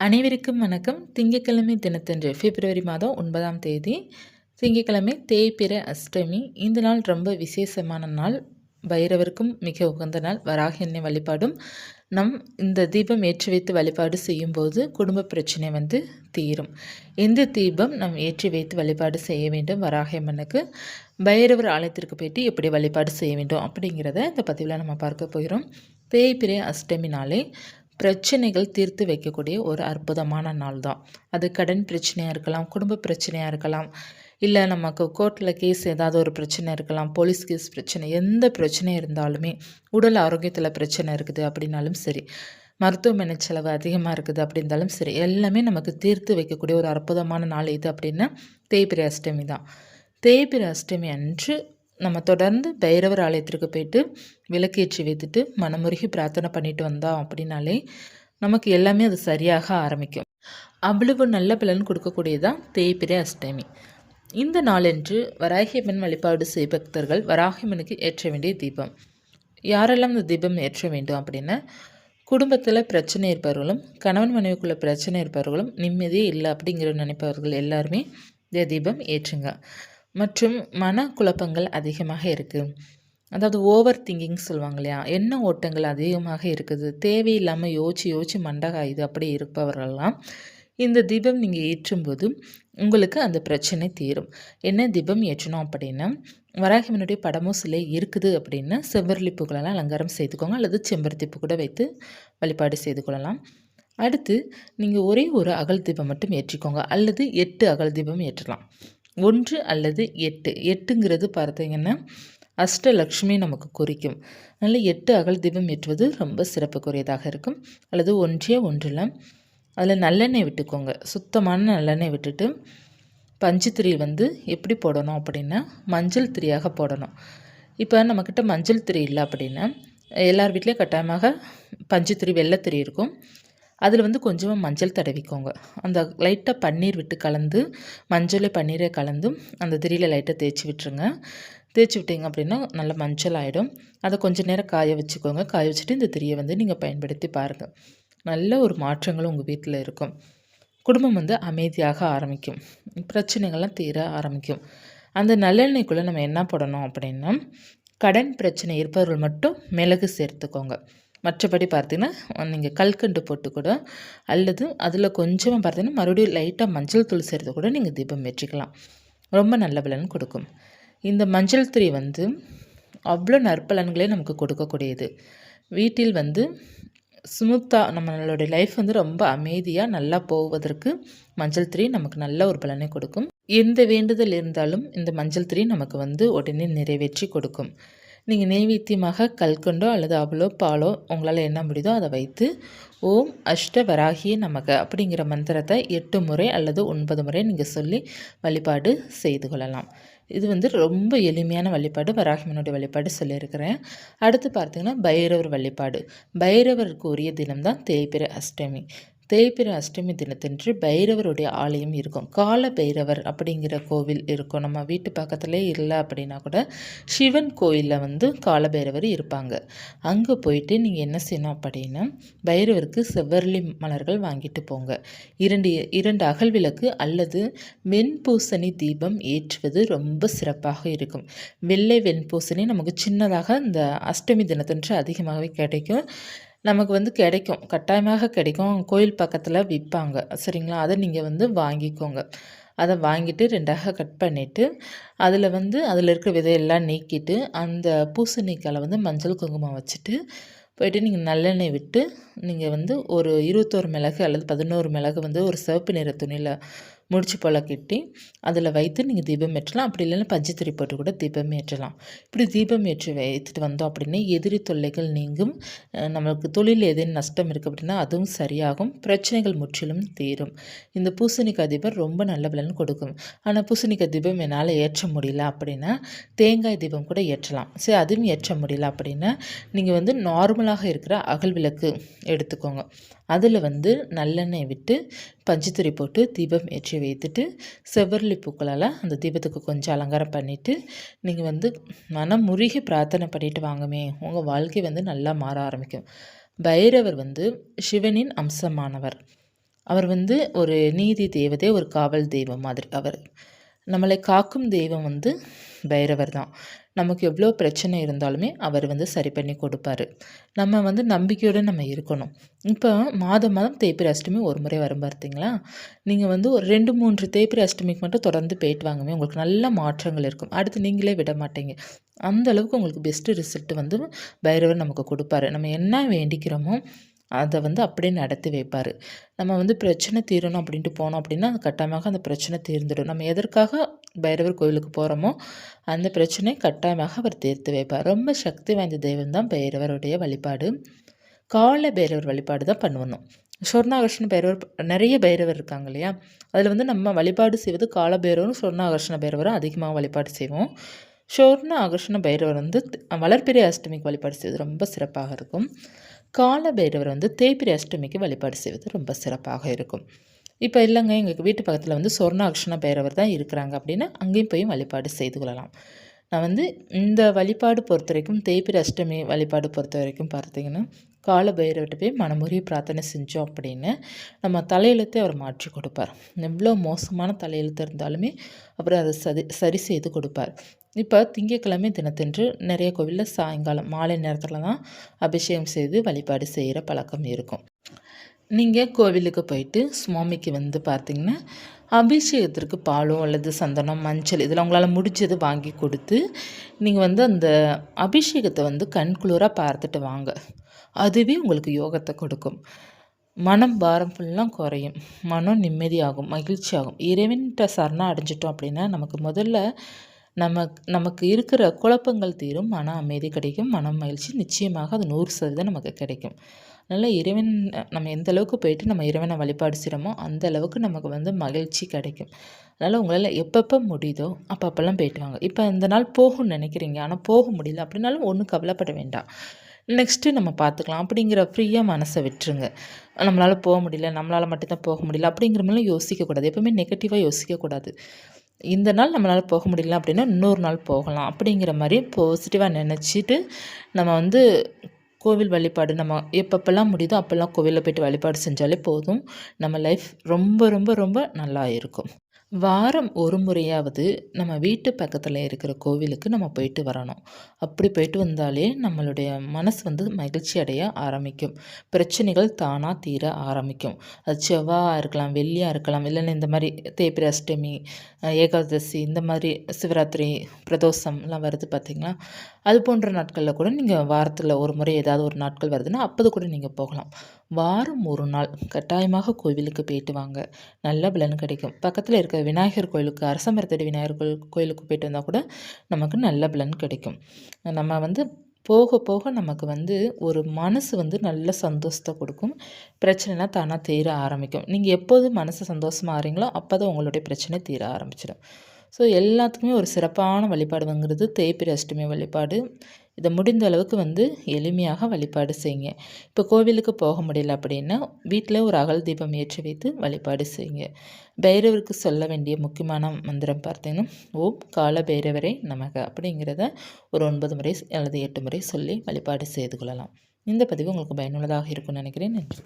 அனைவருக்கும் வணக்கம். திங்கட்கிழமை தினத்தன்று பிப்ரவரி மாதம் ஒன்பதாம் தேதி திங்கட்கிழமை தேய்பிற அஷ்டமி. இந்த நாள் ரொம்ப விசேஷமான நாள். பைரவருக்கும் மிக உகந்த நாள். வராக எண்ணெய் வழிபாடும். நம் இந்த தீபம் ஏற்றி வைத்து வழிபாடு செய்யும்போது குடும்ப பிரச்சனை வந்து தீரும். எந்த தீபம் நம் ஏற்றி வைத்து வழிபாடு செய்ய வேண்டும் வராகியம்மனுக்கு பைரவர் ஆலயத்திற்கு போயிட்டு எப்படி வழிபாடு செய்ய வேண்டும் அப்படிங்கிறத இந்த பதிவில் நம்ம பார்க்க போகிறோம். தேய்பிரை அஷ்டமி நாளே பிரச்சனைகள் தீர்த்து வைக்கக்கூடிய ஒரு அற்புதமான நாள் தான் அது கடன் பிரச்சனையாக இருக்கலாம் குடும்ப பிரச்சனையாக இருக்கலாம் இல்லை நமக்கு கோர்ட்டில் கேஸ் ஏதாவது ஒரு பிரச்சனை இருக்கலாம் போலீஸ் கேஸ் பிரச்சனை எந்த பிரச்சனை இருந்தாலுமே உடல் ஆரோக்கியத்தில் பிரச்சனை இருக்குது அப்படின்னாலும் சரி மருத்துவமனை செலவு அதிகமாக இருக்குது அப்படின்னாலும் சரி எல்லாமே நமக்கு தீர்த்து வைக்கக்கூடிய ஒரு அற்புதமான நாள் இது அப்படின்னா தேய்பிரை அஷ்டமி தான். தேய்பிரை அஷ்டமி அன்று நம்ம தொடர்ந்து பைரவர் ஆலயத்திற்கு போயிட்டு விளக்கேற்றி வைத்துட்டு மனமுருகி பிரார்த்தனை பண்ணிட்டு வந்தோம் அப்படின்னாலே நமக்கு எல்லாமே அது சரியாக ஆரம்பிக்கும். அவ்வளவு நல்ல பலன் கொடுக்கக்கூடியதான் தேய்பிரை அஷ்டமி. இந்த நாளன்று வராகியம்மன் வழிபாடு செய் பக்தர்கள் வராகியம்மனுக்கு ஏற்ற வேண்டிய தீபம். யாரெல்லாம் இந்த தீபம் ஏற்ற வேண்டும் அப்படின்னா குடும்பத்தில் பிரச்சனை இருப்பவர்களும் கணவன் மனைவிக்குள்ளே பிரச்சனை இருப்பவர்களும் நிம்மதியே இல்லை அப்படிங்கிற நினைப்பவர்கள் எல்லாருமே இந்த தீபம் ஏற்றுங்க. மற்றும் மன குழப்பங்கள் அதிகமாக இருக்குது அதாவது ஓவர் திங்கிங் சொல்லுவாங்க இல்லையா? எண்ண ஓட்டங்கள் அதிகமாக இருக்குது. தேவையில்லாமல் யோசிச்சு யோசிச்சு மண்டகாயுது. அப்படி இருப்பவர்கள்லாம் இந்த தீபம் நீங்கள் ஏற்றும்போது உங்களுக்கு அந்த பிரச்சனை தீரும். என்ன தீபம் ஏற்றணும் அப்படின்னா வராகிமனுடைய படமும் சிலை இருக்குது அப்படின்னா செவ்வரளி பூக்களெல்லாம் அலங்காரம் செய்துக்கோங்க. அல்லது செம்பருத்தி பூ கூட வைத்து வழிபாடு செய்து கொள்ளலாம். அடுத்து நீங்கள் ஒரே ஒரு அகல் தீபம் மட்டும் ஏற்றிக்கோங்க. அல்லது எட்டு அகல் தீபம் ஏற்றலாம். ஒன்று அல்லது எட்டு. எட்டுங்கிறது பார்த்தீங்கன்னா அஷ்டலக்ஷ்மி நமக்கு குறிக்கும். அதனால் எட்டு அகல் தீபம் ஏற்றுவது ரொம்ப சிறப்புக்குரியதாக இருக்கும். அல்லது ஒன்றே ஒன்றில் அதில் நல்லெண்ணெய் விட்டுக்கோங்க. சுத்தமான நல்லெண்ணெய் விட்டுட்டு பஞ்சுத்திரி வந்து எப்படி போடணும் அப்படின்னா மஞ்சள் திரியாக போடணும். இப்போ நம்மக்கிட்ட மஞ்சள் திரி இல்லை அப்படின்னா எல்லார் வீட்லேயும் கட்டாயமாக பஞ்சுத்திரி திரி வெள்ளைத்திரி இருக்கும். அதில் வந்து கொஞ்சமாக மஞ்சள் தடவிக்கோங்க. அந்த லைட்டாக பன்னீர் விட்டு கலந்து மஞ்சளை பன்னீரை கலந்து அந்த திரியில் லைட்டாக தேய்ச்சி விட்டுருங்க. தேய்ச்சி விட்டிங்க அப்படின்னா நல்ல மஞ்சள் ஆகிடும் அதை கொஞ்சம் நேரம் காய வச்சுக்கோங்க. காய வச்சுட்டு இந்த திரியை வந்து நீங்கள் பயன்படுத்தி பாருங்கள் நல்ல ஒரு மாற்றங்களும் உங்கள் வீட்டில் இருக்கும். குடும்பம் வந்து அமைதியாக ஆரம்பிக்கும். பிரச்சனைகள்லாம் தீர ஆரம்பிக்கும். அந்த நல்லெண்ணெய்க்குள்ளே நம்ம என்ன போடணும் அப்படின்னா கடன் பிரச்சனை இருப்பவர்கள் மட்டும் மிளகு சேர்த்துக்கோங்க. மற்றபடி பார்த்தீங்கன்னா நீங்கள் கல்கண்டு போட்டு கூட அல்லது அதில் கொஞ்சமாக பார்த்தீங்கன்னா மறுபடியும் லைட்டாக மஞ்சள் தூள் சேர்த்து கூட நீங்கள் தீபம் ஏற்றிக்கலாம். ரொம்ப நல்ல பலன் கொடுக்கும். இந்த மஞ்சள் திரி வந்து அவ்வளோ நற்பலன்களே நமக்கு கொடுக்கக்கூடியது. வீட்டில் வந்து ஸ்மூத்தாக நம்மளுடைய லைஃப் வந்து ரொம்ப அமைதியாக நல்லா போவதற்கு மஞ்சள் திரி நமக்கு நல்ல ஒரு பலனை கொடுக்கும். எந்த வேண்டுதல் இருந்தாலும் இந்த மஞ்சள் திரி நமக்கு வந்து உடனே நிறைவேற்றி கொடுக்கும். நீங்கள் நெய்வேத்தியமாக கல்கண்டோ அல்லது அவளோ பாலோ உங்களால் என்ன முடியுதோ அதை வைத்து ஓம் அஷ்ட வராகிய நமக அப்படிங்கிற மந்திரத்தை எட்டு முறை அல்லது ஒன்பது முறை நீங்கள் சொல்லி வழிபாடு செய்து கொள்ளலாம். இது வந்து ரொம்ப எளிமையான வழிபாடு. வராகிமனுடைய வழிபாடு சொல்லியிருக்கிறேன். அடுத்து பார்த்தீங்கன்னா பைரவர் வழிபாடு. பைரவருக்கு உரிய தினம்தான் தேய்பிர அஷ்டமி. தேய்பிர அஷ்டமி தினத்தன்று பைரவருடைய ஆலயம் இருக்கும். கால பைரவர் அப்படிங்கிற கோவில் இருக்கும். நம்ம வீட்டு பக்கத்துலேயே இல்லை அப்படின்னா கூட சிவன் கோயிலில் வந்து கால பைரவர் இருப்பாங்க. அங்கே போயிட்டு நீங்கள் என்ன செய்யணும் அப்படின்னா பைரவருக்கு செவ்வரளி மலர்கள் வாங்கிட்டு போங்க. இரண்டு இரண்டு அகல் விளக்கு அல்லது வெண்பூசணி தீபம் ஏற்றுவது ரொம்ப சிறப்பாக இருக்கும். வெள்ளை வெண்பூசணி நமக்கு சின்னதாக இந்த அஷ்டமி தினத்தன்று அதிகமாகவே கிடைக்கும். நமக்கு வந்து கிடைக்கும். கட்டாயமாக கிடைக்கும். கோயில் பக்கத்தில் விற்பாங்க சரிங்களா? அதை நீங்கள் வந்து வாங்கிக்கோங்க. அதை வாங்கிட்டு ரெண்டாக கட் பண்ணிவிட்டு அதில் வந்து அதில் இருக்கிற விதையெல்லாம் நீக்கிட்டு அந்த பூசணிக்காயில் வந்து மஞ்சள் குங்குமம் வச்சுட்டு போயிட்டு நீங்கள் நல்லெண்ணெய் விட்டு நீங்கள் வந்து ஒரு இருபத்தோரு மிளகு அல்லது பதினோரு மிளகு வந்து ஒரு சிவப்பு நிற துணியில் முடிச்சு போல் கட்டி அதில் வைத்து நீங்கள் தீபம் ஏற்றலாம். அப்படி இல்லைன்னா பஞ்சத்திரி போட்டு கூட தீபம் ஏற்றலாம். இப்படி தீபம் ஏற்றி வைத்துட்டு வந்தோம் அப்படின்னா எதிரி தொல்லைகள் நீங்கும். நம்மளுக்கு தொழில் ஏதேனும் நஷ்டம் இருக்குது அப்படின்னா அதுவும் சரியாகும். பிரச்சனைகள் முற்றிலும் தீரும். இந்த பூசணிக்காய் தீபம் ரொம்ப நல்ல பலன் கொடுக்கும். ஆனால் பூசணிக்காய் தீபம் என்னால் ஏற்ற முடியல அப்படின்னா தேங்காய் தீபம் கூட ஏற்றலாம். சரி அதுவும் ஏற்ற முடியல அப்படின்னா நீங்கள் வந்து நார்மலாக இருக்கிற அகல் விளக்கு எடுத்துக்கோங்க. அதில் வந்து நல்லெண்ணெய் விட்டு பஞ்சுத்துறை போட்டு தீபம் ஏற்றி வைத்துட்டு செவ்வரளி பூக்களால் அந்த தீபத்துக்கு கொஞ்சம் அலங்காரம் பண்ணிவிட்டு நீங்கள் வந்து மனம் முருகி பிரார்த்தனை பண்ணிட்டு வாங்கமே. உங்கள் வாழ்க்கை வந்து நல்லா மாற ஆரம்பிக்கும். பைரவர் வந்து சிவனின் அம்சமானவர். அவர் வந்து ஒரு நீதி தெய்வதே ஒரு காவல் தெய்வம் மாதிரி. அவர் நம்மளை காக்கும் தெய்வம் வந்து பைரவர் தான். நமக்கு எவ்வளோ பிரச்சனை இருந்தாலுமே அவர் வந்து சரி பண்ணி கொடுப்பாரு. நம்ம வந்து நம்பிக்கையோடு நம்ம இருக்கணும். இப்போ மாதம் மாதம் தேய்பிரி அஷ்டமி ஒரு முறை வரும் பார்த்தீங்களா நீங்கள் வந்து ஒரு ரெண்டு மூன்று தேய்பிரி அஷ்டமிக்கு மட்டும் தொடர்ந்து போயிட்டு வாங்கவே உங்களுக்கு நல்ல மாற்றங்கள் இருக்கும். அடுத்து நீங்களே விட மாட்டீங்க. அந்த அளவுக்கு உங்களுக்கு பெஸ்ட்டு ரிசல்ட் வந்து பைரவர் நமக்கு கொடுப்பாரு. நம்ம என்ன வேண்டிக்கிறோமோ அதை வந்து அப்படியே நடத்தி வைப்பார். நம்ம வந்து பிரச்சனை தீரணும் அப்படின்ட்டு போனோம் அப்படின்னா அந்த கட்டாயமாக அந்த பிரச்சனை தீர்ந்துடும். நம்ம எதற்காக பைரவர் கோயிலுக்கு போகிறோமோ அந்த பிரச்சனை கட்டாயமாக அவர் தீர்த்து வைப்பார். ரொம்ப சக்தி வாய்ந்த தெய்வம் தான் பைரவருடைய வழிபாடு. கால பைரவர் வழிபாடு தான் பண்ணணும் சொர்ணாகர்ஷண பைரவர் நிறைய பைரவர் இருக்காங்க இல்லையா? அதில் வந்து நம்ம வழிபாடு செய்வது கால பைரவரும் சொர்ணாகர்ஷண பைரவரும் அதிகமாக வழிபாடு செய்வோம். சொர்ண ஆகர்ஷண பைரவர் வந்து வளர்பிறை அஷ்டமிக்கு வழிபாடு செய்வது ரொம்ப சிறப்பாக இருக்கும். கால பைரவர் வந்து தேய்பிரி அஷ்டமிக்கு வழிபாடு செய்வது ரொம்ப சிறப்பாக இருக்கும். இப்போ இல்லைங்க எங்கள் வீட்டு பக்கத்தில் வந்து சொர்ணாக்ஷண பைரவர் தான் இருக்கிறாங்க அப்படின்னா அங்கேயும் போய் வழிபாடு செய்து கொள்ளலாம். நான் வந்து இந்த வழிபாடு பொறுத்த வரைக்கும் தேய்பிரி அஷ்டமி வழிபாடு பொறுத்த வரைக்கும் பார்த்தீங்கன்னா கால பைரவர்கிட்ட போய் மனமுறையை பிரார்த்தனை செஞ்சோம் அப்படின்னு நம்ம தலையெழுத்தை அவர் மாற்றி கொடுப்பார். எவ்வளோ மோசமான தலையெழுத்து இருந்தாலுமே அப்புறம் அதை சரி சரி செய்து கொடுப்பார். இப்போ திங்கக்கிழமை தினத்தன்று நிறைய கோவிலில் சாயங்காலம் மாலை நேரத்தில் தான் அபிஷேகம் செய்து வழிபாடு செய்கிற பழக்கம் இருக்கும். நீங்கள் கோவிலுக்கு போயிட்டு சுவாமிக்கு வந்து பார்த்திங்கன்னா அபிஷேகத்திற்கு பாலோ அல்லது சந்தனம் மஞ்சள் இதில் உங்களால் முடிஞ்சது வாங்கி கொடுத்து நீங்கள் வந்து அந்த அபிஷேகத்தை வந்து கண்குளிராக பார்த்துட்டு வாங்க. அதுவே உங்களுக்கு யோகத்தை கொடுக்கும். மனம் பாரம் ஃபுல்லாக குறையும். மனம் நிம்மதியாகும் மகிழ்ச்சியாகும். இறைவன்கிட்ட சரணம் அடைஞ்சிட்டோம் அப்படின்னா நமக்கு முதல்ல நம்ம நமக்கு இருக்கிற குழப்பங்கள் தீரும் மன அமைதி கிடைக்கும் மனம் மகிழ்ச்சி நிச்சயமாக அது நூறு சதவீதம் நமக்கு கிடைக்கும். அதனால் இறைவன் நம்ம எந்த அளவுக்கு போயிட்டு நம்ம இறைவனை வழிபாடு செய்கிறோமோ அந்த அளவுக்கு நமக்கு வந்து மகிழ்ச்சி கிடைக்கும். அதனால் உங்களால் எப்பப்போ முடியுதோ அப்பப்பெல்லாம் போயிட்டு வாங்க. இப்போ இந்த நாள் போகும்னு நினைக்கிறீங்க. ஆனால் போக முடியல அப்படின்னாலும் ஒன்றும் கவலைப்பட வேண்டாம். நெக்ஸ்ட்டு நம்ம பார்த்துக்கலாம். அப்படிங்கிற ஃப்ரீயாக மனசை விட்டுருங்க. நம்மளால் போக முடியல நம்மளால் மட்டும்தான் போக முடியல அப்படிங்கிற மாதிரிலாம் யோசிக்கக்கூடாது எப்போவுமே நெகட்டிவாக யோசிக்கக்கூடாது இந்த நாள் நம்மளால் போக முடியல அப்படின்னா இன்னொரு நாள் போகலாம் அப்படிங்கிற மாதிரி பாசிட்டிவாக நினச்சிட்டு நம்ம வந்து கோவில் வழிபாடு நம்ம எப்பப்பெல்லாம் முடியுதோ அப்போல்லாம் கோவிலில் போய்ட்டு வழிபாடு செஞ்சாலே போதும். நம்ம லைஃப் ரொம்ப ரொம்ப ரொம்ப நல்லா இருக்கும். வாரம் ஒரு முறையாவது நம்ம வீட்டு பக்கத்தில் இருக்கிற கோவிலுக்கு நம்ம போயிட்டு வரணும். அப்படி போயிட்டு வந்தாலே நம்மளுடைய மனசு வந்து மகிழ்ச்சி அடைய ஆரம்பிக்கும். பிரச்சனைகள் தானாக தீர ஆரம்பிக்கும். அது செவ்வாயாக இருக்கலாம் வெள்ளியாக இருக்கலாம் இல்லைன்னா இந்த மாதிரி தேய்பிரி அஷ்டமி ஏகாதசி இந்த மாதிரி சிவராத்திரி பிரதோஷம்லாம் வருது பார்த்திங்களா? அது போன்ற நாட்களில் கூட நீங்கள் வாரத்தில் ஒரு முறை ஏதாவது ஒரு நாட்கள் வருதுன்னா அப்போது கூட நீங்கள் போகலாம். வாரம் ஒரு நாள் கட்டாயமாக கோவிலுக்கு போயிட்டு வாங்க. நல்ல பலன் கிடைக்கும். பக்கத்தில் இருக்க விநாயகர் கோயிலுக்கு அரசமரத்தடி விநாயகர் கோயில் கோயிலுக்கு போயிட்டு வந்தால் கூட நமக்கு நல்ல பலன் கிடைக்கும். நம்ம வந்து போக போக நமக்கு வந்து ஒரு மனசு வந்து நல்ல சந்தோஷத்தை கொடுக்கும். பிரச்சனைனா தானாக தீர ஆரம்பிக்கும். நீங்கள் எப்போது மனசு சந்தோஷமாக ஆகிறீங்களோ அப்போ தான் உங்களுடைய பிரச்சனை தீர ஆரம்பிச்சிடும். ஸோ எல்லாத்துக்குமே ஒரு சிறப்பான வழிபாடுங்கிறது தேய்பிரி அஷ்டமி வழிபாடு. இதை முடிந்த அளவுக்கு வந்து எளிமையாக வழிபாடு செய்யுங்க. இப்போ கோவிலுக்கு போக முடியல அப்படின்னா வீட்டில் ஒரு அகல் தீபம் ஏற்றி வைத்து வழிபாடு செய்யுங்க. பைரவருக்கு சொல்ல வேண்டிய முக்கியமான மந்திரம் பார்த்தீங்கன்னா ஓம் கால பைரவரை நமக அப்படிங்கிறத ஒரு ஒன்பது முறை அல்லது எட்டு முறை சொல்லி வழிபாடு செய்து கொள்ளலாம். இந்த பதிவு உங்களுக்கு பயனுள்ளதாக இருக்கும்னு நினைக்கிறேன். நன்றி.